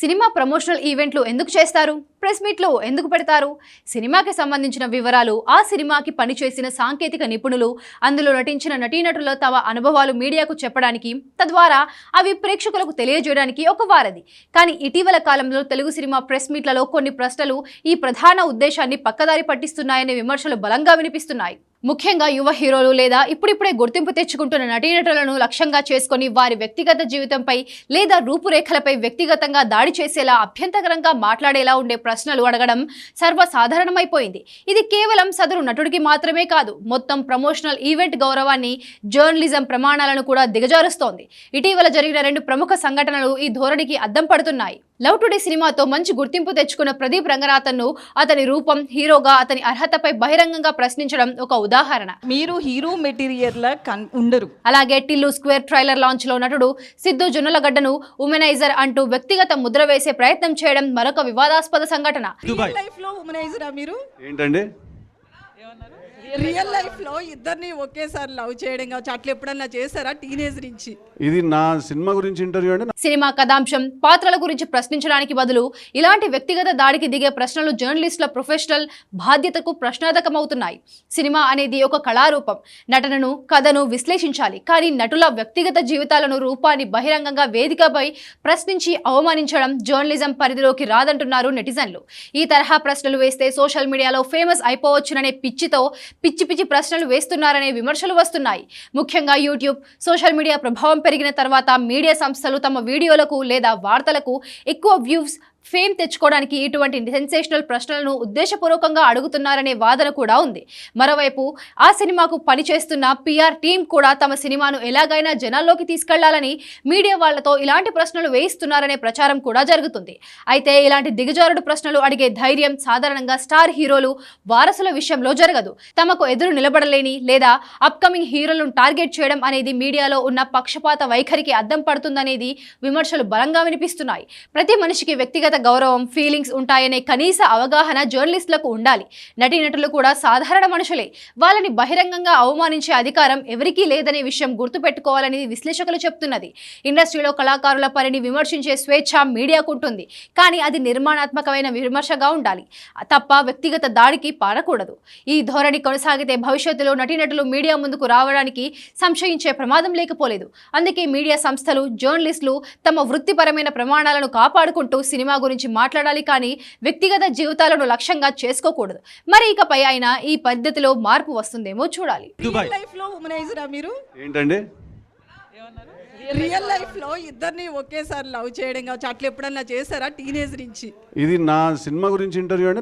Cinema promotional ఈవెంట్లు ఎందుకు చేస్తారు? ప్రెస్ మీట్లు ఎందుకు పెడతారు? సినిమాకి సంబంధించిన వివరాలు ఆ సినిమాకి పనిచేసిన సాంకేతిక నిపుణులు అందులో నటించిన నటీనటుల తమ అనుభవాలు మీడియాకు చెప్పడానికి తద్వారా అవి ప్రేక్షకులకు తెలియజేయడానికి ఒక వారది కానీ ఇటీవల కాలంలో తెలుగు సినిమా ప్రెస్ మీట్లలో కొన్ని ప్రశ్నలు ఈ ప్రధాన ఉద్దేశాన్ని పక్కదారి పట్టిస్తున్నాయనే విమర్శలు బలంగా వినిపిస్తున్నాయి. ముఖ్యంగా యువ హీరోలు లేదా ఇప్పుడిప్పుడే గుర్తింపు తెచ్చుకుంటున్న నటీనటులను లక్ష్యంగా చేసుకుని వారి వ్యక్తిగత జీవితంపై లేదా రూపురేఖలపై వ్యక్తిగతంగా దాడి చేసేలా అభ్యంతకరంగా మాట్లాడేలా ఉండే ప్రశ్నలు అడగడం సర్వసాధారణమైపోయింది. ఇది కేవలం సదరు నటుడికి మాత్రమే కాదు మొత్తం ప్రమోషనల్ ఈవెంట్ గౌరవాన్ని జర్నలిజం ప్రమాణాలను కూడా దిగజారుస్తోంది. ఇటీవల జరిగిన రెండు ప్రముఖ సంఘటనలు ఈ ధోరణికి అద్దం పడుతున్నాయి. లవ్ టుడే సినిమాతో మంచి గుర్తింపు తెచ్చుకున్న ప్రదీప్ రంగనాథన్ను అతని రూపం హీరోగా అతని అర్హతపై బహిరంగంగా ప్రశ్నించడం ఒక ఉదాహరణ. మీరు హీరో మెటీరియల్లా కన్ ఉండరు. అలాగే టిల్లు స్క్వేర్ ట్రైలర్ లాంచ్లో నటుడు సిద్ధు జున్నలగడ్డను ఉమెనైజర్ అంటూ వ్యక్తిగత ముద్ర వేసే ప్రయత్నం చేయడం మరొక వివాదాస్పద సంఘటన. లైఫ్లో ఉమనైజరా మీరు? ఏంటండి? రియల్ లైఫ్లో ఇద్దరిని ఒకేసారి లవ్ చేయడం కావచ్చు. అట్లా ఎప్పుడన్నా చేశారా టీనేజ్ నుంచి? ఇది నా సినిమా గురించి ఇంటర్వ్యూ అండి సినిమా కథాంశం పాత్రల గురించి ప్రశ్నించడానికి బదులు ఇలాంటి వ్యక్తిగత దాడికి దిగే ప్రశ్నలు జర్నలిస్టుల ప్రొఫెషనల్ బాధ్యతకు ప్రశ్నార్థకమవుతున్నాయి. సినిమా అనేది ఒక కళారూపం. నటనను కథను విశ్లేషించాలి. కానీ నటుల వ్యక్తిగత జీవితాలను రూపాన్ని బహిరంగంగా వేదికపై ప్రశ్నించి అవమానించడం జర్నలిజం పరిధిలోకి రాదంటున్నారు నెటిజన్లు. ఈ తరహా ప్రశ్నలు వేస్తే సోషల్ మీడియాలో ఫేమస్ అయిపోవచ్చుననే పిచ్చితో పిచ్చి పిచ్చి ప్రశ్నలు వేస్తున్నారనే విమర్శలు వస్తున్నాయి. ముఖ్యంగా యూట్యూబ్ సోషల్ మీడియా ప్రభావం పెరిగిన తర్వాత మీడియా సంస్థలు తమ వీడియోలకు లేదా వార్తలకు ఎక్కువ వ్యూస్ ఫేమ్ తెచ్చుకోవడానికి ఇటువంటి సెన్సేషనల్ ప్రశ్నలను ఉద్దేశపూర్వకంగా అడుగుతున్నారనే వాదన కూడా ఉంది. మరోవైపు ఆ సినిమాకు పనిచేస్తున్న పిఆర్ టీం కూడా తమ సినిమాను ఎలాగైనా జనాల్లోకి తీసుకెళ్ళాలని మీడియా వాళ్ళతో ఇలాంటి ప్రశ్నలు వేయిస్తున్నారనే ప్రచారం కూడా జరుగుతుంది. అయితే ఇలాంటి దిగజారుడు ప్రశ్నలు అడిగే ధైర్యం సాధారణంగా స్టార్ హీరోలు వారసుల విషయంలో జరగదు. తమకు ఎదురు నిలబడలేని లేదా అప్కమింగ్ హీరోలను టార్గెట్ చేయడం అనేది మీడియాలో ఉన్న పక్షపాత వైఖరికి అద్దం పడుతుందనేది విమర్శలు బలంగా వినిపిస్తున్నాయి. ప్రతి మనిషికి వ్యక్తిగత గౌరవం ఫీలింగ్స్ ఉంటాయనే కనీస అవగాహన జర్నలిస్టులకు ఉండాలి. నటీనటులు కూడా సాధారణ మనుషులే. వాళ్ళని బహిరంగంగా అవమానించే అధికారం ఎవరికీ లేదనే విషయం గుర్తుపెట్టుకోవాలని విశ్లేషకులు చెప్తున్నది. ఇండస్ట్రీలో కళాకారుల పనిని విమర్శించే స్వేచ్ఛ మీడియాకు ఉంటుంది. కానీ అది నిర్మాణాత్మకమైన విమర్శగా ఉండాలి. తప్ప వ్యక్తిగత దాడికి పారకూడదు. ఈ ధోరణి కొనసాగితే భవిష్యత్తులో నటీనటులు మీడియా ముందుకు రావడానికి సంశయించే ప్రమాదం లేకపోలేదు. అందుకే మీడియా సంస్థలు జర్నలిస్టులు తమ వృత్తిపరమైన ప్రమాణాలను కాపాడుకుంటూ సినిమా గురించి మాట్లాడాలి కానీ వ్యక్తిగత జీవితాలను లక్ష్యంగా చేసుకోకూడదు. మరి ఇకపై అయినా ఈ పద్ధతిలో మార్పు వస్తుందేమో చూడాలి. లైఫ్లో మీరు? ఏంటండి? రియల్ లైఫ్లో ఇద్దరిని ఒకేసారి లవ్ చేయడం కావచ్చు. అట్లా ఎప్పుడన్నా చేశారా టీనేజ్ నుంచి? ఇది నా సినిమా గురించి ఇంటర్వ్యూ అండి